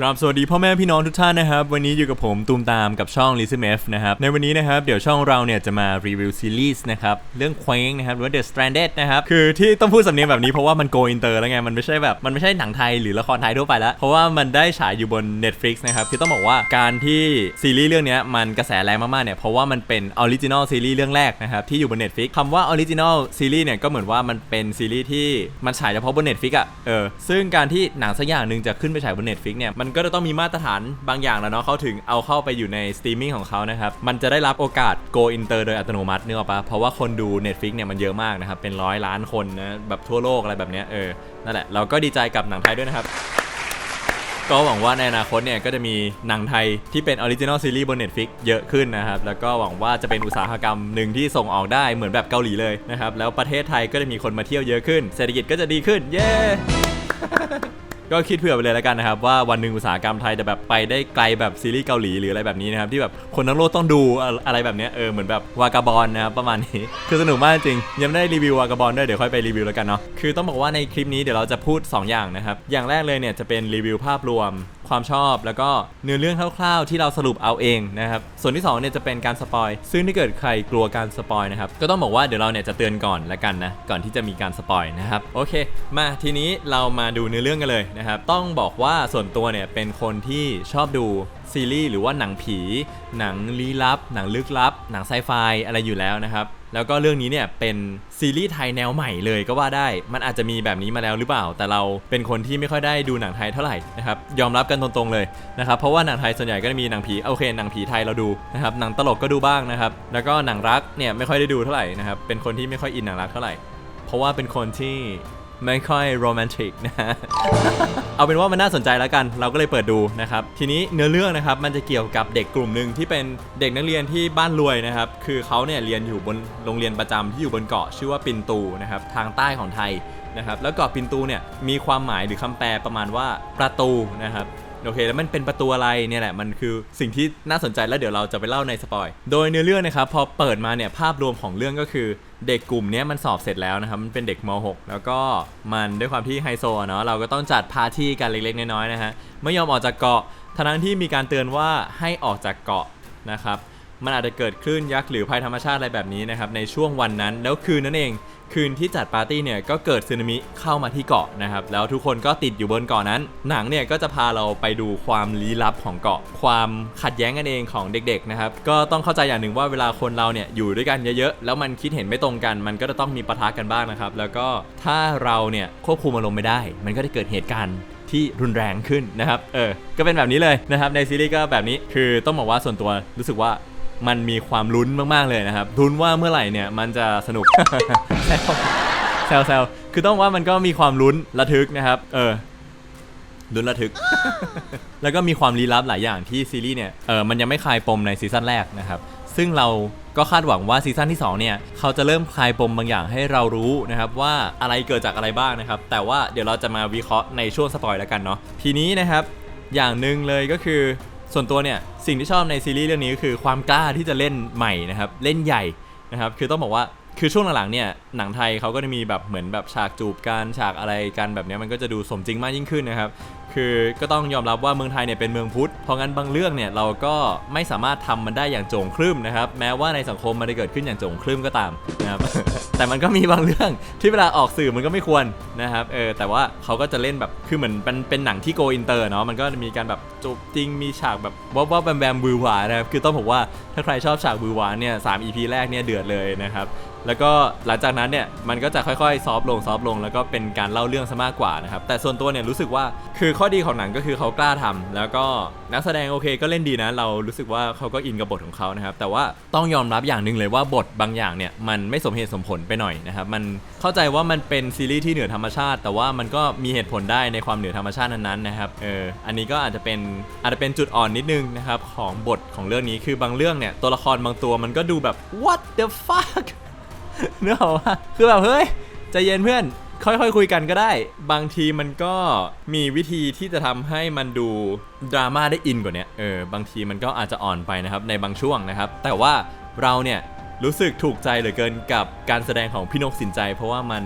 ครับสวัสดีพ่อแม่พี่น้องทุกท่านนะครับ วันนี้อยู่กับผมตูมตามกับช่อง l i s m f นะครับ ในวันนี้นะครับ เดี๋ยวช่องเราเนี่ยจะมารีวิวซีรีส์นะครับ เรื่องเคว้งนะครับ หรือว่า The Stranded นะครับ คือที่ต้องพูดสำเนียงแบบนี้เพราะว่ามัน go inter แล้วไง มันไม่ใช่แบบ มันไม่ใช่หนังไทยหรือละครไทยทั่วไปแล้ว เพราะว่ามันได้ฉายอยู่บน Netflix นะครับคือต้องบอกว่าการที่ซีรีส์เรื่องนี้มันกระแสแรงมากๆเนี่ยเพราะว่ามันเป็นออริจินอลซีรีส์เรื่องแรกนะครับที่อยู่บน Netflix คำว่าออริจินอลซีรีส์เนี่ยก็เหมือนว่ามันเป็นซีรีส์ที่มันฉายเฉพาะบน Netflix อะเออซึ่งการที่หนังสักอย่างหนึ่งจะขึ้นไปฉายบน Netflix เนี่ยมันก็จะต้องมีมาตรฐานบางอย่างแล้วเนาะเขาถึงเอาเข้าไปอยู่ในสตรีมมิ่งของเขานะครับ มันจะได้รับโอกาส go inter โดยอัตโนมัตินึกออกปะเพราะว่าคนดู Netflix เนี่ยมันเยอะมากนะครับ เป็นร้อยล้านคนนะแบบทั่วโลกอะไรแบบเนี้ยเออนั่นแหละเราก็ดีใจกับหนังไทยด้วยนะครับก็หวังว่าในอนาคตเนี่ยก็จะมีหนังไทยที่เป็นออริจินอลซีรีส์บน Netflix เยอะขึ้นนะครับ แล้วก็หวังว่าจะเป็นอุตสาหกรรมหนึ่งที่ส่งออกได้เหมือนแบบเกาหลีเลยนะครับ แล้วประเทศไทยก็จะมีคนมาเที่ยวเยอะขึ้น เศรษฐกิจก็จะดีขึ้น เย้ ก็คิดเผื่อไปเลยแล้วกันนะครับ ว่าวันหนึ่งอุตสาหกรรมไทยจะแบบไปได้ไกลแบบซีรีส์เกาหลีหรืออะไรแบบนี้นะครับ ที่แบบคนทั้งโลกต้องดูอะไรแบบเนี้ยเออเหมือนแบบวากาบอลนะครับประมาณนี้ คือสนุกมากจริง ยังไม่ได้รีวิววากาบอลด้วยเดี๋ยวค่อยไปรีวิวแล้วกันเนาะคือต้องบอกว่าในคลิปนี้เดี๋ยวเราจะพูด 2 อย่างนะครับอย่างแรกเลยเนี่ยจะเป็นรีวิวภาพรวมความชอบแล้วก็เนื้อเรื่องคร่าวๆ ที่เราสรุปเอาเองนะครับ ส่วนที่2เนี่ยจะเป็นการสปอยซึ่งถ้าเกิดใครกลัวการสปอยนะครับ ก็ต้องบอกว่าเดี๋ยวเราเนี่ยจะเตือนก่อนละกันนะ ก่อนที่จะมีการสปอยนะครับ โอเค มาทีนี้เรามาดูเนื้อเรื่องกันเลยนะครับ ต้องบอกว่าส่วนตัวเนี่ยเป็นคนที่ชอบดูซีรีส์หรือว่าหนังผี หนังลี้ลับ หนังลึกลับ หนังไซไฟอะไรอยู่แล้วนะครับ แล้วก็เรื่องนี้เนี่ยเป็นซีรีส์ไทยแนวใหม่เลยก็ว่าได้ มันอาจจะมีแบบนี้มาแล้วหรือเปล่า แต่เราเป็นคนที่ไม่ค่อยได้ดูหนังไทยเท่าไหร่นะครับ ยอมรับกันตรงๆเลยนะครับ เพราะว่าหนังไทยส่วนใหญ่ก็จะมีหนังผีโอเคหนังผีไทยเราดูนะครับ หนังตลกก็ดูบ้างนะครับ แล้วก็หนังรักเนี่ยไม่ค่อยได้ดูเท่าไหร่นะครับ เป็นคนที่ไม่ค่อยอินหนังรักเท่าไหร่ เพราะว่าเป็นคนที่ ไม่ค่อยโรแมนติกนะฮะเอาเป็นว่ามันน่าสนใจแล้วกัน เราก็เลยเปิดดูนะครับ ทีนี้เนื้อเรื่องนะครับมันจะเกี่ยวกับเด็กกลุ่มหนึ่งที่เป็นเด็กนักเรียนที่บ้านรวยนะครับ คือเขาเนี่ยเรียนอยู่บนโรงเรียนประจำที่อยู่บนเกาะชื่อว่าปินตูนะครับทางใต้ของไทยนะครับ แล้วเกาะปินตูเนี่ยมีความหมายหรือคำแปลประมาณว่าประตูนะครับ โอเค แล้วมันเป็นประตูอะไรเนี่ยแหละมันคือสิ่งที่น่าสนใจแล้วเดี๋ยวเราจะไปเล่าในสปอยโดยเนื้อเรื่องนะครับพอเปิดมาเนี่ยภาพรวมของเรื่องก็คือเด็กกลุ่มนี้มันสอบเสร็จแล้วนะครับ มันเป็นเด็กม .6 แล้วก็มันด้วยความที่ไฮโซเนาะเราก็ต้องจัดปาร์ตี้กันเล็กๆ น้อยๆนะฮะไม่ยอมออกจากเกาะทั้งที่มีการเตือนว่าให้ออกจากเกาะนะครับ มันอาจจะเกิดคลื่นยักษ์หรือภัยธรรมชาติอะไรแบบนี้นะครับในช่วงวันนั้น แล้วคืนนั้นเอง คืนที่จัดปาร์ตี้เนี่ยก็เกิดสึนามิเข้ามาที่เกาะนะครับแล้วทุกคนก็ติดอยู่บนเกาะนั้น หนังเนี่ยก็จะพาเราไปดูความลี้ลับของเกาะ ความขัดแย้งกันเองของเด็กๆนะครับก็ต้องเข้าใจอย่างหนึ่งว่าเวลาคนเราเนี่ยอยู่ด้วยกันเยอะๆแล้วมันคิดเห็นไม่ตรงกัน มันก็จะต้องมีปะทะกันบ้างนะครับแล้วก็ถ้าเราเนี่ยควบคุมอารมณ์ไม่ได้ มันก็จะเกิดเหตุการณ์ที่รุนแรงขึ้นนะครับ เออ ก็เป็นแบบนี้เลยนะครับ ในซีรีส์ก็แบบนี้ คือต้องบอกว่าส่วนตัวรู้สึกว่า มันมีความลุ้นมากๆเลยนะครับลุ้นว่าเมื่อไหร่เนี่ยมันจะสนุกแซวแซวคือต้องว่ามันก็มีความลุ้นระทึกนะครับ เออลุ้นระทึก แล้วก็มีความลี้ลับหลายอย่างที่ซีรีส์เนี่ย เออมันยังไม่คลายปมในซีซั่นแรกนะครับ ซึ่งเราก็คาดหวังว่าซีซั่นที่ 2 เนี่ย เขาจะเริ่มคลายปมบางอย่างให้เรารู้นะครับ ว่าอะไรเกิดจากอะไรบ้างนะครับ แต่ว่าเดี๋ยวเราจะมาวิเคราะห์ในช่วงสปอยแล้วกันเนาะ ทีนี้นะครับ อย่างหนึ่งเลยก็คือ ส่วนตัวเนี่ยสิ่งที่ชอบในซีรีส์เรื่องนี้ก็คือความกล้าที่จะเล่นใหม่นะครับเล่นใหญ่นะครับคือต้องบอกว่าคือช่วงหลังๆเนี่ยหนังไทยเขาก็จะมีแบบเหมือนแบบฉากจูบกันฉากอะไรกันแบบนี้มันก็จะดูสมจริงมากยิ่งขึ้นนะครับ คือก็ต้องยอมรับว่าเมืองไทยเนี่ยเป็นเมืองพุทธ เพราะงั้นบางเรื่องเนี่ยเราก็ไม่สามารถทำมันได้อย่างโจงครึ่มนะครับ แม้ว่าในสังคมมันจะเกิดขึ้นอย่างโจงครึ่มก็ตามนะครับ แต่มันก็มีบางเรื่องที่เวลาออกสื่อมันก็ไม่ควรนะครับ เออ แต่ว่าเขาก็จะเล่นแบบ คือเหมือนเป็นเป็นหนังที่โกอินเตอร์เนาะ มันก็มีการแบบจูบจริง มีฉากแบบว้าวแบมแบมบือหวานะครับ คือต้องบอกว่าถ้าใครชอบฉากบือหวาเนี่ยสาม EP แรกเนี่ยเดือดเลยนะครับแล้วก็หลังจากนั้นเนี่ยมันก็จะค่อยๆ ซอฟลงซอฟลง แล้วก็เป็นการเล่าเรื่องซะมากกว่านะครับ แต่ส่วนตัวเนี่ยรู้สึกว่าคือข้อดีของหนังก็คือเขากล้าทำแล้วก็นักแสดงโอเคก็เล่นดีนะ เรารู้สึกว่าเขาก็อินกับบทของเขานะครับ แต่ว่าต้องยอมรับอย่างหนึ่งเลยว่าบทบางอย่างเนี่ยมันไม่สมเหตุสมผลไปหน่อยนะครับ มันเข้าใจว่ามันเป็นซีรีส์ที่เหนือธรรมชาติ แต่ว่ามันก็มีเหตุผลได้ในความเหนือธรรมชาตินั้นๆนะครับ เออ อันนี้ก็อาจจะเป็นอาจจะเป็นจุดอ่อนนิดนึงนะครับของบทของเรื่องนี้ คือบางเรื่องเนี่ยตัวละครบางตัวมันก็ดูแบบ what the fuck เนื้อออกว่าคือแบบเฮ้ยใจเย็นเพื่อน ค่อยๆคุยกันก็ได้ บางทีมันก็มีวิธีที่จะทำให้มันดูดราม่าได้อินกว่านี้เออบางทีมันก็อาจจะอ่อนไปนะครับในบางช่วงนะครับ แต่ว่าเราเนี่ยรู้สึกถูกใจเหลือเกินกับการแสดงของพี่นกสินใจ เพราะว่ามัน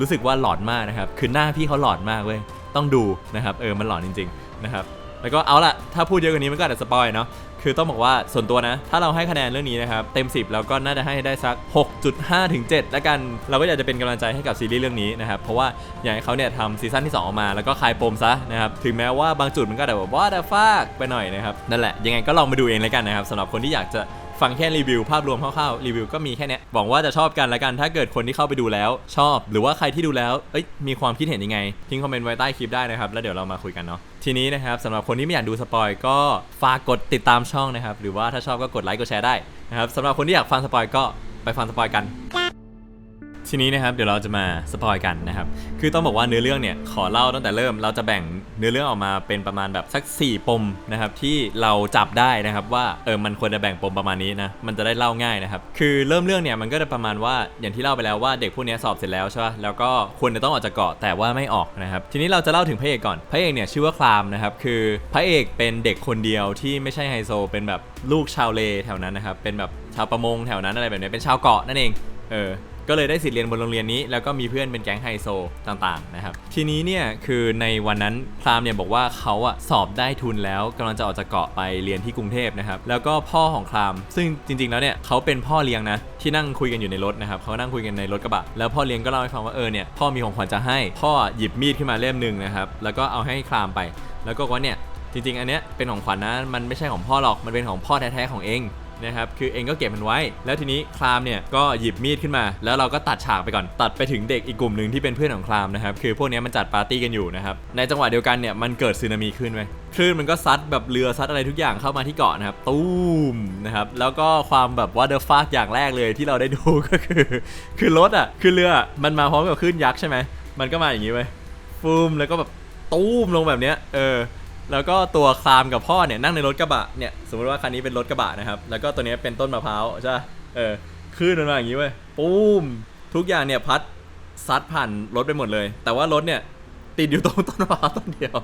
รู้สึกว่าหลอนมากนะครับ คือหน้าพี่เขาหลอนมากเว้ย ต้องดูนะครับ เออ มันหลอนจริง ๆ นะครับ แล้วก็เอาล่ะ ถ้าพูดเยอะกว่านี้มันก็อาจจะสปอยเนาะ คือต้องบอกว่าส่วนตัวนะ ถ้าเราให้คะแนนเรื่องนี้นะครับ เต็ม 10 เราก็น่าจะให้ได้สัก 6.5 ถึง 7 แล้วกัน เราก็อยากจะเป็นกำลังใจให้กับซีรีส์เรื่องนี้นะครับ เพราะว่าอยากให้เขาเนี่ยทำซีซั่นที่ 2 ออกมา แล้วก็คลายปมซะนะครับ ถึงแม้ว่าบางจุดมันก็แบบว่าดาฟากไปหน่อยนะครับ นั่นแหละ ยังไงก็ลองมาดูเองแล้วกันนะครับสำหรับคนที่อยากจะ ฟังแค่รีวิวภาพรวมคร่าวๆรีวิวก็มีแค่เนี้ยหวังว่าจะชอบกันละกันถ้าเกิดคนที่เข้าไปดูแล้ว ชอบ หรือว่าใครที่ดูแล้วเอ้ยมีความคิดเห็นยังไงทิ้งคอมเมนต์ไว้ใต้คลิปได้นะครับแล้วเดี๋ยวเรามาคุยกันเนาะทีนี้นะครับสำหรับคนที่ไม่อยากดูสปอยก็ฝากกดติดตามช่องนะครับหรือว่าถ้าชอบก็กดไลค์กดแชร์ได้นะครับสำหรับคนที่อยากฟังสปอยก็ไปฟังสปอยกัน ทีนี้นะครับเดี๋ยวเราจะมาสปอยกันนะครับ คือต้องบอกว่าเนื้อเรื่องเนี่ยขอเล่าตั้งแต่เริ่มเราจะแบ่งเนื้อเรื่องออกมาเป็นประมาณแบบสัก 4 ปมนะครับที่เราจับได้นะครับว่าเออมันควรจะแบ่งปมประมาณนี้นะมันจะได้เล่าง่ายนะครับคือเริ่มเรื่องเนี่ยมันก็จะประมาณว่าอย่างที่เล่าไปแล้วว่าเด็กพวกนี้สอบเสร็จแล้วใช่ป่ะแล้วก็ควรจะต้องออกจากเกาะแต่ว่าไม่ออกนะครับทีนี้เราจะเล่าถึงพระเอกก่อนพระเอกเนี่ยชื่อว่าคลามนะครับคือพระเอกเป็นเด็กคนเดียวที่ไม่ใช่ไฮโซเป็นแบบลูกชาวเลแถวนั้นนะครับเป็นแบบชาวประมงแถวนั้นอะไรแบบนี้เป็นชาวเกาะนั่นเองเออ ก็เลยได้สิทธิ์เรียนบนโรงเรียนนี้ แล้วก็มีเพื่อนเป็นแก๊งไฮโซต่างๆนะครับ ทีนี้เนี่ยคือในวันนั้นพรามเนี่ยบอกว่าเขาอะสอบได้ทุนแล้วกำลังจะออกจากเกาะไปเรียนที่กรุงเทพนะครับ แล้วก็พ่อของคราม ซึ่งจริง ๆ แล้วเนี่ยเขาเป็นพ่อเลี้ยงนะที่นั่งคุยกันอยู่ในรถนะครับเขานั่งคุยกันในรถกระบะแล้วพ่อเลี้ยงก็เล่าให้ฟังว่าเออเนี่ยพ่อมีของขวัญจะให้ พ่อหยิบมีดขึ้นมาเล่มหนึ่งนะครับแล้วก็เอาให้ครามไป แล้วก็ว่าเนี่ยจริงๆ อันเนี้ยเป็นของขวัญนะมันไม่ใช่ของพ่อหรอกมันเป็นของพ่อแท้ๆของเอง นะครับคือเองก็เก็บมันไว้ แล้วทีนี้คลามเนี่ยก็หยิบมีดขึ้นมา แล้วเราก็ตัดฉากไปก่อนตัดไปถึงเด็กอีกกลุ่มหนึ่งที่เป็นเพื่อนของคลามนะครับคือพวกนี้มันจัดปาร์ตี้กันอยู่นะครับในจังหวะเดียวกันเนี่ยมันเกิดสึนามิขึ้นไว้ยคลื่นมันก็ซัดแบบเรือซัดอะไรทุกอย่างเข้ามาที่เกาะนะครับตูมนะครับแล้วก็ความแบบว่าเดอะฟากอย่างแรกเลยที่เราได้ดูก็คือ คือรถอะคือเรือมันมาพร้อมกับคลื่นยักษ์ใช่ไหมมันก็มาอย่างนี้ไว้ฟูมแล้วก็แบบตูมลงแบบเนี้ยเออ แล้วก็ตัวคลามกับพ่อเนี่ยนั่งในรถกระบะเนี่ยสมมติว่าคันนี้เป็นรถกระบะนะครับ แล้วก็ตัวนี้เป็นต้นมะพร้าวใช่เออคลื่นมันมาอย่างนี้เว้ยปูมทุกอย่างเนี่ยพัดซัดผ่านรถไปหมดเลย แต่ว่ารถเนี่ยติดอยู่ตรงต้นมะพร้าวต้นเดียว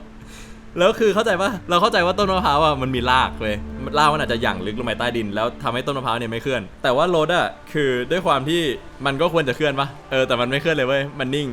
แล้วคือเข้าใจว่าเราเข้าใจว่าต้นมะพร้าวอะมันมีรากเลยรากมันอาจจะหยั่งลึกลงไปใต้ดิน แล้วทำให้ต้นมะพร้าวเนี่ยไม่เคลื่อน แต่ว่ารถอะคือด้วยความที่มันก็ควรจะเคลื่อนปะเออแต่มันไม่เคลื่อนเลยเว้ยมันนิ่ง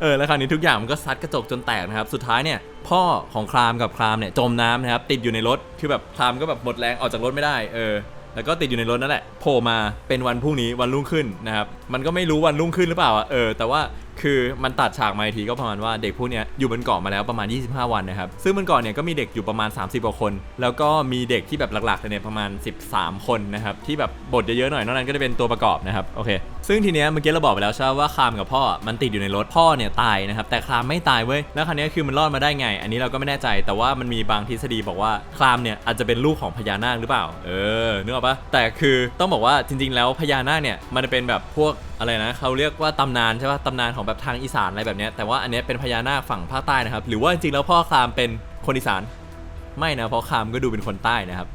เออแล้วคราวนี้ทุกอย่างมันก็ซัดกระจกจนแตกนะครับ สุดท้ายเนี่ยพ่อของครามกับครามเนี่ยจมน้ำนะครับติดอยู่ในรถคือแบบครามก็แบบหมดแรงออกจากรถไม่ได้เออแล้วก็ติดอยู่ในรถนั่นแหละโผล่มาเป็นวันพรุ่งนี้วันรุ่งขึ้นนะครับมันก็ไม่รู้วันรุ่งขึ้นหรือเปล่าอะเออแต่ว่า คือมันตัดฉากมาอีกทีก็ประมาณว่าเด็กพวกเนี้ยอยู่บนเกาะมาแล้วประมาณ 25 วันนะครับ ซึ่งบนเกาะเนี่ยก็มีเด็กอยู่ประมาณ 30กว่าคน แล้วก็มีเด็กที่แบบหลักๆเนี่ยประมาณ 13 คนนะครับ ที่แบบบทเยอะๆหน่อยนอกนั้นก็จะเป็นตัวประกอบนะครับ โอเค ซึ่งทีเนี้ยเมื่อกี้เราบอกไปแล้วใช่ไหมว่าคามกับพ่อ มันติดอยู่ในรถพ่อเนี่ยตายนะครับ แต่คามไม่ตายเว้ย แล้วคราวนี้คือมันรอดมาได้ไง อันนี้เราก็ไม่แน่ใจ แต่ว่ามันมีบางทฤษฎีบอกว่าคามเนี่ยอาจจะเป็นลูกของพญานาคหรือเปล่า เออนึกออกปะแต่คือต้องบอกว่าจริง ๆ แล้วพญานาคเนี่ยมันเป็นแบบพวก อะไรนะเขาเรียกว่าตำนานใช่ปะตำนานของแบบทางอีสานอะไรแบบเนี้ยแต่ว่าอันเนี้ยเป็นพญานาคฝั่งภาคใต้นะครับ หรือว่าจริงๆแล้วพ่อคามเป็นคนอีสาน ไม่นะเพราะคามก็ดูเป็นคนใต้นะครับ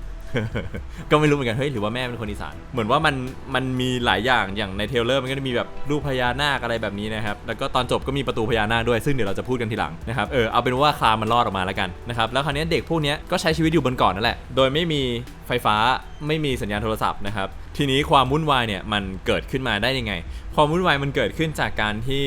ก็ไม่รู้เหมือนกันเฮ้ยหรือว่าแม่เป็นคนอีสาน เหมือนว่ามันมันมีหลายอย่างอย่างในเทเลอร์มันก็จะมีแบบรูปพญานาคอะไรแบบนี้นะครับ แล้วก็ตอนจบก็มีประตูพญานาคด้วยซึ่งเดี๋ยวเราจะพูดกันทีหลังนะครับเออเอาเป็นว่าคลามมันรอดออกมาแล้วกันนะครับแล้วคราวนี้เด็กพวกเนี้ยก็ใช้ชีวิตอยู่บนเกาะนั่นแหละโดยไม่มีไฟฟ้าไม่มีสัญญาณโทรศัพท์นะครับ ทีนี้ความวุ่นวายเนี่ยมันเกิดขึ้นมาได้ยังไง ความวุ่นวายมันเกิดขึ้นจากการที่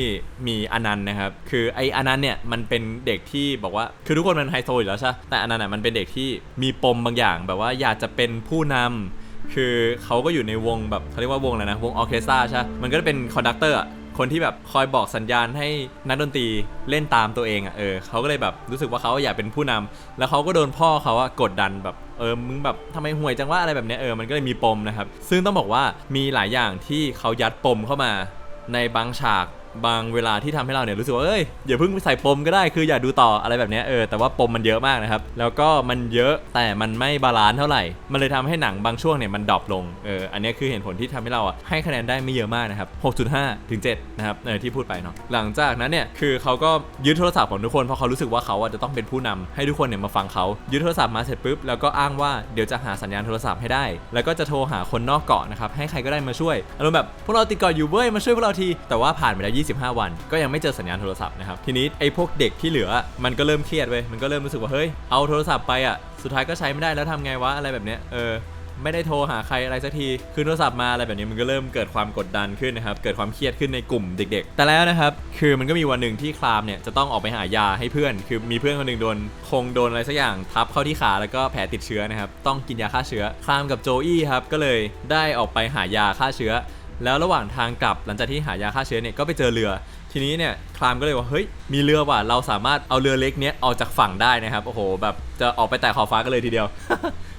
มีอนันต์นะครับ คือไออนันต์เนี่ยมันเป็นเด็กที่บอกว่า คือทุกคนมันไฮโซอยู่แล้วใช่ แต่อนันต์อะมันเป็นเด็กที่มีปมบางอย่าง แบบว่าอยากจะเป็นผู้นำคือเขาก็อยู่ในวงแบบเขาเรียกว่าวงอะไรนะ วงออเคสตราใช่ มันก็จะเป็นคอนดักเตอร์ คนที่แบบคอยบอกสัญญาณให้นักดนตรีเล่นตามตัวเองอะเออเขาก็เลยแบบรู้สึกว่าเขาอยากเป็นผู้นำแล้วเขาก็โดนพ่อเขาอะกดดันแบบเออมึงแบบทำไมห่วยจังว่าอะไรแบบเนี้ยเออมันก็เลยมีปมนะครับ ซึ่งต้องบอกว่ามีหลายอย่างที่เขายัดปมเข้ามาในบางฉาก บางเวลาที่ทำให้เราเนี่ยรู้สึกว่าเอ้ยอย่าเพิ่งไปใส่ปมก็ได้คืออย่าดูต่ออะไรแบบนี้เออแต่ว่าปมมันเยอะมากนะครับแล้วก็มันเยอะแต่มันไม่บาลานซ์เท่าไหร่ มันเลยทำให้หนังบางช่วงเนี่ยมันดรอปลงเอออันนี้คือเหตุผลที่ทำให้เราอะให้คะแนนได้ไม่เยอะมากนะครับ6.5ถึง7นะครับเออที่พูดไปเนาะหลังจากนั้นเนี่ยคือเขาก็ยึดโทรศัพท์ของทุกคนเพราะเขารู้สึกว่าเขาอะจะต้องเป็นผู้นำให้ทุกคนเนี่ยมาฟังเขายึดโทรศัพท์มาเสร็จปุ๊บแล้วก็อ้างว่าเดี๋ยวจะหาสัญญาณโทรศัพท์ให้ได้ แล้วก็จะโทรหาคนนอกเกาะนะครับให้ใครก็ได้มาช่วยอารมณ์แบบพวกเราติดเกาะอยู่เว้ยมาช่วยพวกเราทีแต่ว่าผ่านไปแล้ว25 วัน ก็ยังไม่เจอสัญญาณโทรศัพท์นะครับ ทีนี้ไอ้พวกเด็กที่เหลือมันก็เริ่มเครียดเว้ย มันก็เริ่มรู้สึกว่า เฮ้ย เอาโทรศัพท์ไปอะ สุดท้ายก็ใช้ไม่ได้แล้วทำไงวะ อะไรแบบเนี้ย เออ ไม่ได้โทรหาใครอะไรสักที คือโทรศัพท์มาอะไรแบบนี้มันก็เริ่มเกิดความกดดันขึ้นนะครับ เกิดความเครียดขึ้นในกลุ่มเด็ก ๆ แต่แล้วนะครับ คือมันก็มีวันหนึ่งที่คลามเนี่ยจะต้องออกไปหายาให้เพื่อน คือมีเพื่อนคนหนึ่งโดนคงโดนอะไรสักอย่างทับเข้าที่ขาแล้วก็แผลติดเชื้อนะครับ ต้องกินยาฆ่าเชื้อ คลามกับโจอี้ครับ ก็เลยได้ออกไปหายาฆ่าเชื้อ แล้วระหว่างทางกลับหลังจากที่หายาฆ่าเชื้อเนี่ยก็ไปเจอเรือ ทีนี้เนี่ยคลามก็เลยว่าเฮ้ยมีเรือว่ะเราสามารถเอาเรือเล็กเนี้ยออกจากฝั่งได้นะครับโอ้โหแบบจะออกไปแต่ขอบฟ้ากันเลยทีเดียว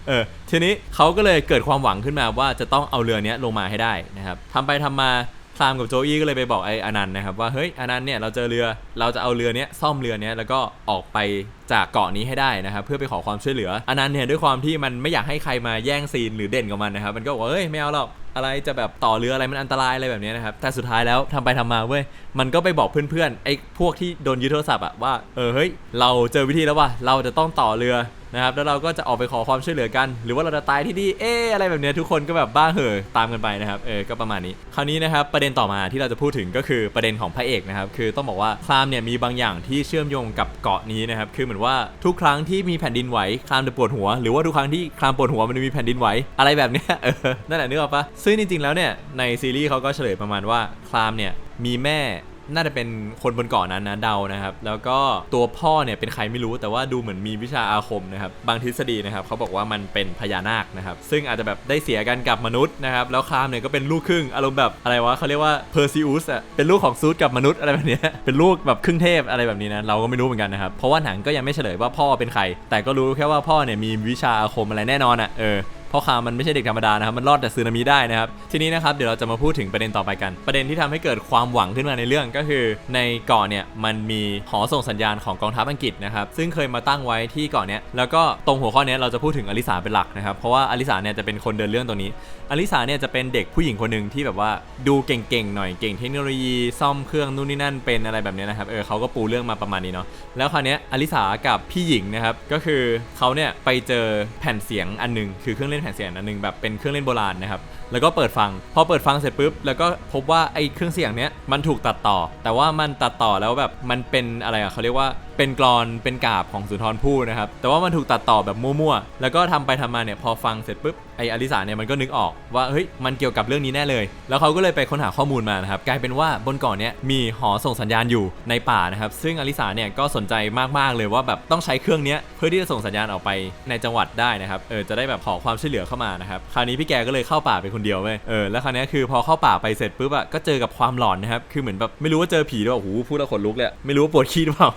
เออทีนี้เขาก็เลยเกิดความหวังขึ้นมาว่าจะต้องเอาเรือเนี้ยลงมาให้ได้นะครับทำไปทำมาคลามกับโจอี้ก็เลยไปบอกไอ้อนันต์นะครับว่าเฮ้ยอนันต์เนี่ยเราเจอเรือเราจะเอาเรือเนี้ยซ่อมเรือเนี้ยแล้วก็ออกไปจากเกาะนี้ให้ได้นะครับเพื่อไปขอความช่วยเหลืออนันต์เนี่ยด้วยความที่มันไม่อยากให้ใครมาแย่งซีนหรือเด่นกับมันนะครับมันก็บอกเฮ้ยไม่เอาหรอก อะไรจะแบบต่อเรืออะไรมันอันตรายอะไรแบบนี้นะครับ แต่สุดท้ายแล้วทำไปทำมาเว้ย มันก็ไปบอกเพื่อนๆไอ้พวกที่โดนยึดโทรศัพท์อะว่า เออเฮ้ย เราเจอวิธีแล้วว่ะ เราจะต้องต่อเรือ นะครับแล้วเราก็จะออกไปขอความช่วยเหลือกัน หรือว่าเราจะตายที่นี่เอ๊อะไรแบบเนี้ยทุกคนก็แบบบ้าเห่อตามกันไปนะครับเออก็ประมาณนี้ คราวนี้นะครับประเด็นต่อมาที่เราจะพูดถึงก็คือประเด็นของพระเอกนะครับคือต้องบอกว่าคลามเนี่ยมีบางอย่างที่เชื่อมโยงกับเกาะนี้นะครับคือเหมือนว่าทุกครั้งที่มีแผ่นดินไหวคลามจะปวดหัว หรือว่าทุกครั้งที่คลามปวดหัวมันจะมีแผ่นดินไหวอะไรแบบเนี้ยเออนั่นแหละนึกออกปะซึ่งจริงๆแล้วเนี่ยในซีรีส์เขาก็เฉลยประมาณว่าคลามเนี่ยมีแม่ น่าจะเป็นคนบนเกาะนั้นนะเดานะครับ แล้วก็ตัวพ่อเนี่ยเป็นใครไม่รู้แต่ว่าดูเหมือนมีวิชาอาคมนะครับ บางทฤษฎีนะครับเขาบอกว่ามันเป็นพญานาคนะครับ ซึ่งอาจจะแบบได้เสียกันกับมนุษย์นะครับ แล้วคามเนี่ยก็เป็นลูกครึ่งอารมณ์แบบอะไรวะเขาเรียกว่าเพอร์ซิอุสอะเป็นลูกของซูสกับมนุษย์อะไรแบบเนี้ยเป็นลูกแบบครึ่งเทพอะไรแบบนี้นะเราก็ไม่รู้เหมือนกันนะครับเพราะว่าหนังก็ยังไม่เฉลยว่าพ่อเป็นใคร แต่ก็รู้แค่ว่าพ่อเนี่ยมีวิชาอาคมอะไรแน่นอนอะเออ เพราะคามันไม่ใช่เด็กธรรมดานะครับ มันรอดแต่สึนามิได้นะครับ ทีนี้นะครับ เดี๋ยวเราจะมาพูดถึงประเด็นต่อไปกัน ประเด็นที่ทำให้เกิดความหวังขึ้นมาในเรื่องก็คือ ในเกาะเนี่ยมันมีหอส่งสัญญาณของกองทัพอังกฤษนะครับ ซึ่งเคยมาตั้งไว้ที่เกาะเนี้ย แล้วก็ตรงหัวข้อเนี้ยเราจะพูดถึงอลิสาเป็นหลักนะครับ เพราะว่าอลิสาเนี่ยจะเป็นคนเดินเรื่องตรงนี้ อลิสาเนี่ยจะเป็นเด็กผู้หญิงคนหนึ่งที่แบบว่าดูเก่งๆหน่อยเก่งเทคโนโลยีซ่อมเครื่องนู่นนี่นั่นเป็นอะไรแบบเนี้ยนะครับ เออเขาก็ปูเรื่องมาประมาณนี้เนาะ แล้วคราวเนี้ยอลิสากับพี่หญิงนะครับ ก็คือเขาเนี่ยไปเจอแผ่นเสียงอันหนึงคือเครื่องเล่นแผ่นเสียงอันหนึงแบบเป็นเครื่องเล่นโบราณนะครับ แล้วก็เปิดฟัง พอเปิดฟังเสร็จปุ๊บ แล้วก็พบว่าไอ้เครื่องเสียงเนี้ยมันถูกตัดต่อ แต่ว่ามันตัดต่อแล้วแบบมันเป็นอะไรอะเขาเรียกว่าเป็นกรอนเป็นกาบของสุนทรภู่นะครับ แต่ว่ามันถูกตัดต่อแบบมั่วๆ แล้วก็ทำไปทำมาเนี่ยพอฟังเสร็จปุ๊บไอ้อลิสาเนี่ยมันก็นึกออกว่าเฮ้ยมันเกี่ยวกับเรื่องนี้แน่เลย แล้วเขาก็เลยไปค้นหาข้อมูลมานะครับกลายเป็นว่าบนเกาะเนี้ยมีหอส่งสัญญาณอยู่ในป่านะครับซึ่งอลิสาเนี่ยก็สนใจมากๆเลยว่าแบบต้องใช้เครื่องเนี้ยเพื่อที่จะส่งสัญญาณออกไปในจังหวัดได้นะครับเออจะได้แบบขอความช่วยเหลือเข้ามานะครับคราวนี้พี่แกก็เลยเข้าป่าไปคนเดียวเว้ยเออแล้วคราวนี้คือพอเข้าป่าไปเสร็จปุ๊บอะก็เจอกับความหลอนนะครับคือเหมือนแบบไม่รู้ว่าเจอผีหรือเปล่าโอ้โหพูดแล้วขนลุกเลยไม่รู้ว่าปวดขี้หรือเปล่า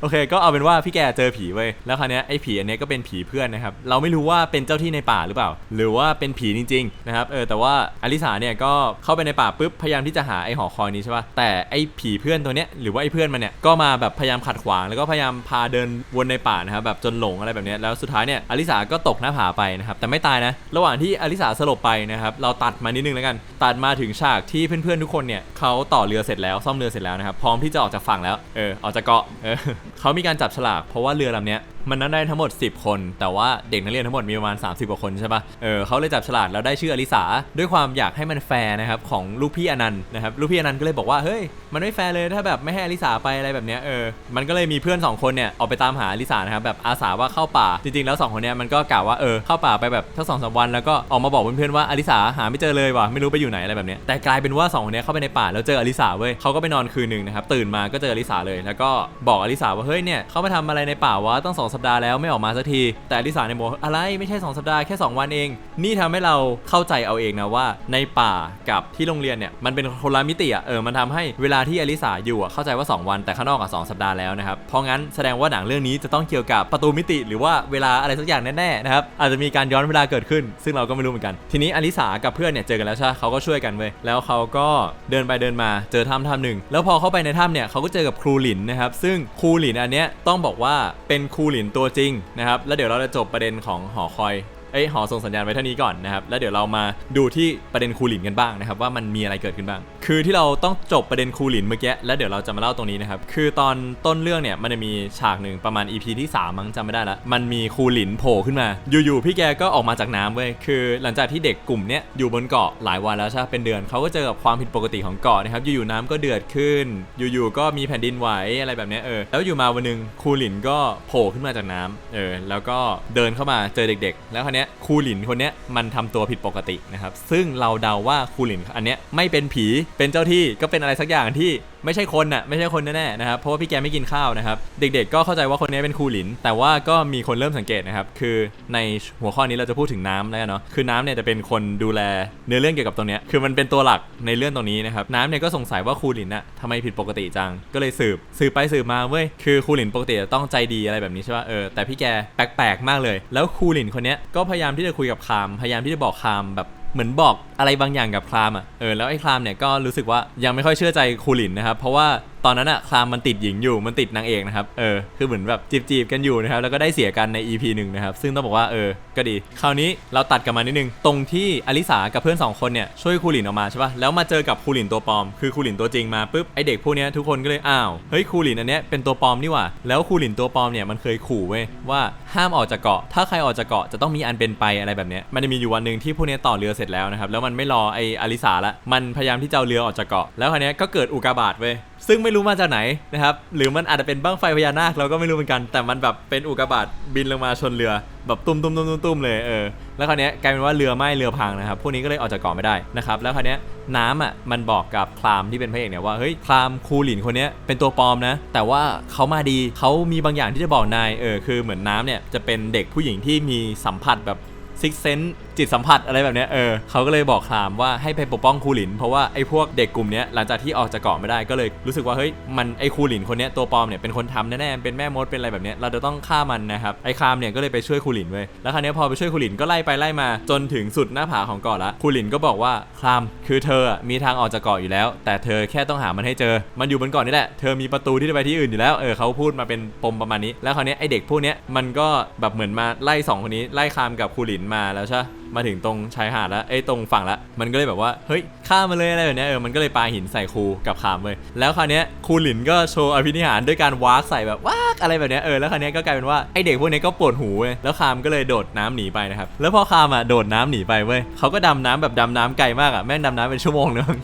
โอเค ก็เอาเป็นว่าพี่แกเจอผีเว้แล้วคราวนี้ไอ้ผีอันนี้ก็เป็นผีเพื่อนนะครับ เราไม่รู้ว่าเป็นเจ้าที่ในป่าหรือเปล่า หรือว่าเป็นผีจริงๆนะครับ เออ แต่ว่าอลิสาเนี่ยก็เข้าไปในป่าปุ๊บ พยายามที่จะหาไอ้หอคอยนี้ใช่ป่ะ แต่ไอ้ผีเพื่อนตัวเนี้ย หรือว่าไอ้เพื่อนมันเนี่ย ก็มาแบบพยายามขัดขวาง แล้วก็พยายามพาเดินวนในป่านะครับ แบบจนหลงอะไรแบบนี้ แล้วสุดท้ายเนี่ยอลิสาก็ตกหน้าผาไปนะครับ แต่ไม่ตายนะ ระหว่างที่อลิสาสลบไปนะครับ เราตัดมานิดนึงแล้วกัน ตัดมาถึงฉากที่เพื่อนๆทุกคนเนี่ยเขาต่อเรือเสร็จแล้วซ่อมเรือเสร็จแล้วนะครับพร้อมที่จะออกจากฝั่งแล้วเออออกจากเกาะเออเขามีการจับฉลากเพราะว่าเรือลำเนี้ย มันนั่งได้ทั้งหมด 10 คน แต่ว่าเด็กนักเรียนทั้งหมดมีประมาณ 30กว่าคนใช่ปะเออเขาเลยจับฉลากแล้วได้ชื่ออลิสาด้วยความอยากให้มันแฟร์นะครับของลูกพี่อนันต์นะครับลูกพี่อนันต์ก็เลยบอกว่าเฮ้ยมันไม่แฟร์เลยถ้าแบบไม่ให้อลิสาไปอะไรแบบเนี้ยเออมันก็เลยมีเพื่อน 2 คนเนี่ยออกไปตามหาอลิสานะครับแบบอาสาว่าเข้าป่าจริงๆแล้ว2คนเนี้ยมันก็กล่าวว่าเออเข้าป่าไปแบบทั้งสองสามวัน แล้วก็ออกมาบอกเพื่อนๆว่าอลิสาหาไม่เจอเลยว่ะไม่รู้ไปอยู่ไหนอะไรแบบเนี้ยแต่กลายเป็นว่าสองคนเนี้ยเข้าไปในป่าแล้วเจออลิสาเว้ยเขาก็ไปนอนคืนหนึ่งนะครับตื่นมาก็เจออลิสาเลย แล้วก็บอกอลิสาว่าเฮ้ยเนี่ยเขามาทำอะไรในป่าวะตั้งสองสัปดาห์แล้วไม่ออกมาสักที แต่อลิสาเนี่ยบอกอะไรไม่ใช่สองสัปดาห์แค่สองวันเอง นี่ทำให้เราเข้าใจเอาเองนะว่าในป่ากับที่โรงเรียนเนี่ยมันเป็นคนละมิติอะเออมันทำให้เวลาที่อลิสาอยู่อะเข้าใจว่า 2 วันแต่ข้างนอกอะสองสัปดาห์แล้วนะครับเพราะงั้นแสดงว่าหนังเรื่องนี้จะต้องเกี่ยวกับประตูมิติ หรือว่าเวลาอะไรสักอย่างแน่ๆนะครับอาจจะมีการย้อนเวลาเกิดขึ้น ซึ่งเราก็ไม่รู้เหมือนกันทีนี้อลิสากับเพื่อนเนี่ยเจอกันแล้วใช่เขาก็ช่วยกันเว้ยแล้วเขาก็เดินไปเดินมาเจอถ้ำถ้ำหนึ่งแล้วพอเข้าไปในถ้ำเนี่ยเขาก็เจอกับครูหลินนะครับซึ่งครูหลินอันเนี้ยต้องบอกว่าเป็นครูหลินตัวจริงนะครับ แล้วเดี๋ยวเราจะจบประเด็นของหอคอย เอ้ยหอส่งสัญญาณไว้เท่านี้ก่อนนะครับแล้วเดี๋ยวเรามาดูที่ประเด็นครูหลินกันบ้างนะครับว่ามันมีอะไรเกิดขึ้นบ้าง คือที่เราต้องจบประเด็นครูหลินเมื่อกี้แล้วเดี๋ยวเราจะมาเล่าตรงนี้นะครับคือตอนต้นเรื่องเนี่ยมันจะมีฉากหนึ่งประมาณ EP ที่ 3 มั้งจำไม่ได้ละมันมีครูหลินโผล่ขึ้นมาอยู่ๆพี่แกก็ออกมาจากน้ำเว้ยคือ หลังจากที่เด็กกลุ่มเนี้ยอยู่บนเกาะหลายวันแล้วใช่เป็นเดือนเขาก็เจอกับความผิดปกติของเกาะนะครับอยู่ๆน้ำก็เดือดขึ้น อยู่ๆก็มีแผ่นดินไหวอะไรแบบนี้เออแล้วอยู่มาวันหนึงครูหลินก็โผล่ขึ้นมาจากน้ำเออแล้วก็เดินเข้ามาเจอเด็ก ๆ แล้วคราวเนี้ยครูหลินคนเนี้ยมันทำตัวผิดปกตินะครับ ซึ่งเราเดาว่าครูหลินอันเนี้ยไม่เป็นผีเป็นเจ้าที่ก็เป็นอะไรสักอย่างที่ ไม่ใช่คนน่ะไม่ใช่คนแน่ๆนะครับเพราะว่าพี่แกไม่กินข้าวนะครับ เด็กๆ ก็เข้าใจว่าคนนี้เป็นครูหลิน แต่ว่าก็มีคนเริ่มสังเกตนะครับ คือในหัวข้อนี้เราจะพูดถึงน้ำแล้วกันเนาะคือน้ำเนี่ยจะเป็นคนดูแลเนื้อเรื่องเกี่ยวกับตรงเนี้ยคือมันเป็นตัวหลักในเรื่องตรงนี้นะครับน้ำเนี่ยก็สงสัยว่าครูหลินน่ะทำไมผิดปกติจังก็เลยสืบสืบไปสืบมาเว้ยคือครูหลินปกติจะต้องใจดีอะไรแบบนี้ใช่ป่ะเออแต่พี่แกแปลกๆมากเลย แล้วครูหลินคนเนี้ยก็พยายามที่จะคุยกับคามพยายามที่จะบอกคามแบบเหมือนบอกอะไรบางอย่างกับคลามอะเออแล้วไอ้คลามเนี่ยก็รู้สึกว่ายังไม่ค่อยเชื่อใจครูหลินนะครับเพราะว่าตอนนั้นอะคลามมันติดหญิงอยู่มันติดนางเอกนะครับเออคือเหมือนแบบจีบๆกันอยู่นะครับแล้วก็ได้เสียกันใน EP หนึ่งนะครับซึ่งต้องบอกว่าเออก็ดี คราวนี้เราตัดกลับมานิดนึงตรงที่อลิสากับเพื่อนสองคนเนี่ยช่วยครูหลินออกมาใช่ปะแล้วมาเจอกับครูหลินตัวปลอม คือครูหลินตัวจริงมาปุ๊บไอเด็กพวกเนี้ยทุกคนก็เลยอ้าวเฮ้ยครูหลินอันเนี้ยเป็นตัวปลอมนี่หว่าแล้วครูหลินตัวปลอมเนี่ยมันเคยขู่เว้ยว่าห้ามออกจากเกาะ ถ้าใครออกจากเกาะจะต้องมีอันเป็นไปอะไรแบบเนี้ยมันจะมีอยู่วันหนึ่งที่พวกเนี้ยต่อเรือเสร็จแล้วนะครับแล้วมันไม่รอไออลิสาละ มันพยายามที่จะเอาเรือออกจากเกาะ แล้วคราวนี้ก็เกิดอุกกาบาตเว้ย ซึ่งไม่รู้มาจากไหนนะครับ หรือมันอาจจะเป็นบ้างไฟพญานาคเราก็ไม่รู้เหมือนกัน แต่มันแบบเป็นอุกกาบาตบินลงมาชนเรือแบบตุ้มตุ้มตุ้มตุ้มตุ้มเลยเออ แล้วคราวนี้กลายเป็นว่าเรือไหม้เรือพังนะครับ พวกนี้ก็เลยออกจากเกาะไม่ได้นะครับ แล้วคราวนี้น้ำอะมันบอกกับคลามที่เป็นพระเอกเนี่ยว่าเฮ้ยคลามครูหลินคนเนี้ยเป็นตัวปลอมนะ แต่ว่าเขามาดีเขามีบางอย่างที่จะบอกนายเออคือเหมือนน้ำเนี่ยจะเป็นเด็กผู้หญิงที่มีสัมผัสแบบซิกเซนจิตสัมผัสอะไรแบบเนี้ยเออเขาก็เลยบอกคลามว่าให้ไปปกป้องคูหลิน เพราะว่าไอ้พวกเด็กกลุ่มเนี้ยหลังจากที่ออกจากเกาะไม่ได้ก็เลยรู้สึกว่าเฮ้ยมันไอ้คูหลินคนเนี้ยตัวปลอมเนี่ยเป็นคนทำแน่ๆเป็นแม่มดเป็นอะไรแบบเนี้ยเราจะต้องฆ่ามันนะครับไอ้คลามเนี่ยก็เลยไปช่วยคูหลินเว้ยแล้วคราวเนี้ยพอไปช่วยคูหลินก็ไล่ไปไล่มาจนถึงสุดหน้าผาของเกาะละคูหลินก็บอกว่าคลามคือเธออะมีทางออกจากเกาะอยู่แล้ว แต่เธอแค่ต้องหามันให้เจอ มันอยู่บนเกาะนี่แหละเธอมีประตูที่จะไปที่อื่นอยู่แล้วเออเขาพูดมาเป็นปมประมาณนี้ แล้วคราวนี้ไอ้เด็กพวกนี้มันก็แบบเหมือนมาไล่สองคนนี้ไล่คามกับคูหลินมาแล้วใช่ มาถึงตรงชายหาดแล้วไอ้ตรงฝั่งละมันก็เลยแบบว่าเฮ้ยฆ่ามาเลยอะไรแบบเนี้ยเออมันก็เลยปาหินใส่ครูกับคามเลยแล้วคราวเนี้ยครูหลินก็โชว์อภินิหารด้วยการวากใส่แบบวากอะไรแบบเนี้ยเออแล้วคราวเนี้ยก็กลายเป็นว่าไอ้เด็กพวกเนี้ยก็ปวดหูเว้ยแล้วคามก็เลยโดดน้ำหนีไปนะครับแล้วพอคามอะโดดน้ำหนีไปเว้ยเขาก็ดำน้ำแบบดำน้ำไกลมากอะแม่งดำน้ำเป็นชั่วโมงนึง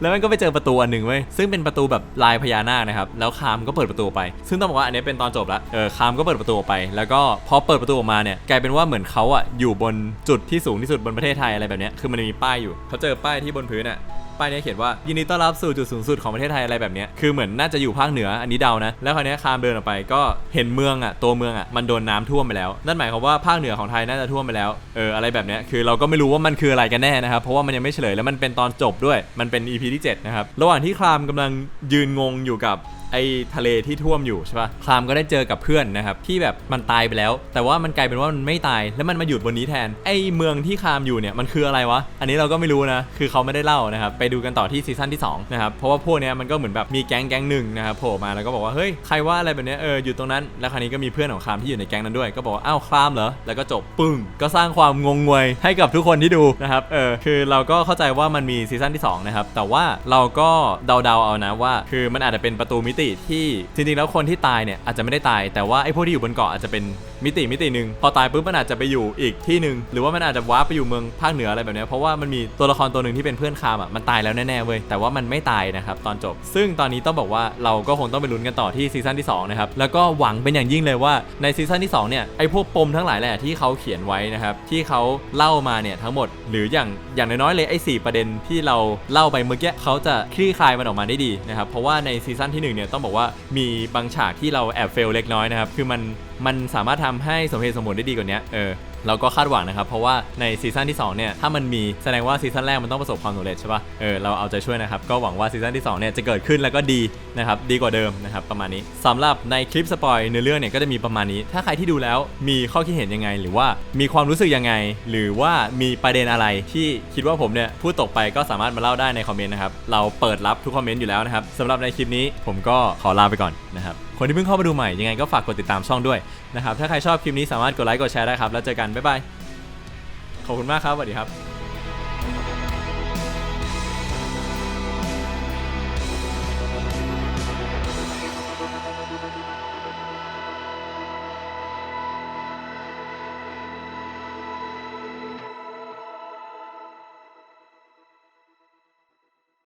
แล้วมันก็ไปเจอประตูอันหนึ่งเว้ยซึ่งเป็นประตูแบบลายพญานาคนะครับแล้วคามก็เปิดประตูไปซึ่งต้องบอกว่าอันนี้เป็นตอนจบละเออคามก็เปิดประตูไป แล้วก็พอเปิดประตูออกมาเนี่ยกลายเป็นว่าเหมือนเขาอะอยู่บนจุดที่สูงที่สุดบนประเทศไทยอะไรแบบเนี้ยคือมันมีป้ายอยู่เขาเจอป้ายที่บนพื้นอะ ป้ายนี้เขียนว่ายินดีต้อนรับสู่จุดสูงสุดของประเทศไทยอะไรแบบนี้คือเหมือนน่าจะอยู่ภาคเหนืออันนี้เดานะ แล้วคราวนี้คามเดินออกไปก็เห็นเมืองอะตัวเมืองอะมันโดนน้ำท่วมไปแล้ว นั่นหมายความว่าภาคเหนือของไทยน่าจะท่วมไปแล้วเอออะไรแบบนี้คือเราก็ไม่รู้ว่ามันคืออะไรกันแน่นะครับเพราะว่ามันยังไม่เฉลยแล้วมันเป็นตอนจบด้วยมันเป็น EP ที่7นะครับระหว่างที่คลามกำลังยืนงงอยู่กับ ไอ้ทะเลที่ท่วมอยู่ใช่ปะคลามก็ได้เจอกับเพื่อนนะครับที่แบบมันตายไปแล้ว แต่ว่ามันกลายเป็นว่ามันไม่ตายแล้วมันมาหยุดบนนี้แทน ไอ้เมืองที่คลามอยู่เนี่ยมันคืออะไรวะ อันนี้เราก็ไม่รู้นะ คือเขาไม่ได้เล่านะครับไปดูกันต่อที่ซีซั่นที่2นะครับเพราะว่าพวกเนี้ยมันก็เหมือนแบบมีแก๊งแก๊งหนึ่งนะครับโผล่มาแล้วก็บอกว่าเฮ้ยใครว่าอะไรแบบเนี้ยเอออยู่ตรงนั้นแล้วคราวนี้ก็มีเพื่อนของคลามที่อยู่ในแก๊งนั้นด้วย ก็บอกว่าอ้าวคลามเหรอแล้วก็จบปึ้งก็สร้างความงงงวยให้กับทุกคนที่ดูนะครับเออคือเราก็เข้าใจว่ามันมีซีซั่นที่2นะครับแต่ว่าเราก็เดาๆเอานะว่า คือมันอาจจะเป็นประตูมิติที่จริงๆแล้วคนที่ตายเนี่ยอาจจะไม่ได้ตาย แต่ว่าไอ้พวกที่อยู่บนเกาะอาจจะเป็นมิติมิติหนึ่งพอตายปุ๊บมันอาจจะไปอยู่อีกที่หนึ่งหรือว่ามันอาจจะว้าไปอยู่เมืองภาคเหนืออะไรแบบนี้เพราะว่ามันมีตัวละครตัวหนึ่งที่เป็นเพื่อนคามอะมันตายแล้วแน่ๆเว้ยแต่ว่ามันไม่ตายนะครับตอนจบ ซึ่งตอนนี้ต้องบอกว่าเราก็คงต้องไปลุ้นกันต่อที่ซีซั่นที่2นะครับแล้วก็หวังเป็นอย่างยิ่งเลยว่าในซีซั่นที่2เนี่ยไอ้พวกปมทั้งหลายแหละที่เขาเขียนไว้นะครับที่เขาเล่ามาเนี่ยทั้งหมด หรืออย่างอย่างน้อยๆเลยไอ้สประเด็นที่เราเล่าไปเมื่อกี้เขาจะคลี่คลายมันออกมาได้ดีนะครับเพราะว่าในซีซั่นที่หนึ่งเนี่ยต้องบอกว่ามีบางฉากที่เราแอบเฟลเล็กน้อยนะครับ คือมัน มันสามารถทำให้สมเหตุสมผลได้ดีกว่านี้เออเราก็คาดหวังนะครับ เพราะว่าในซีซั่นที่2เนี่ยถ้ามันมีแสดงว่าซีซั่นแรกมันต้องประสบความสำเร็จใช่ปะเออเราเอาใจช่วยนะครับ ก็หวังว่าซีซั่นที่2เนี่ยจะเกิดขึ้นแล้วก็ดีนะครับดีกว่าเดิมนะครับประมาณนี้สำหรับในคลิปสปอยเนื้อเรื่องเนี่ยก็จะมีประมาณนี้ ถ้าใครที่ดูแล้วมีข้อคิดเห็นยังไง หรือว่ามีความรู้สึกยังไง หรือว่ามีประเด็นอะไรที่คิดว่าผมเนี่ยพูดตกไปก็สามารถมาเล่าได้ในคอมเมนต์นะครับเราเปิดรับทุกคอมเมนต์อยู่แล้วนะครับสำหรับในคลิปนี้ผมก็ขอลาไปก่อนนะครับ คนที่เพิ่งเข้ามาดูใหม่ยังไงก็ฝากกดติดตามช่องด้วยนะครับถ้าใครชอบคลิปนี้สามารถกดไลค์กดแชร์ได้ครับแล้วเจอกันบ๊ายบายขอบคุณมากครับสวัสดีครับ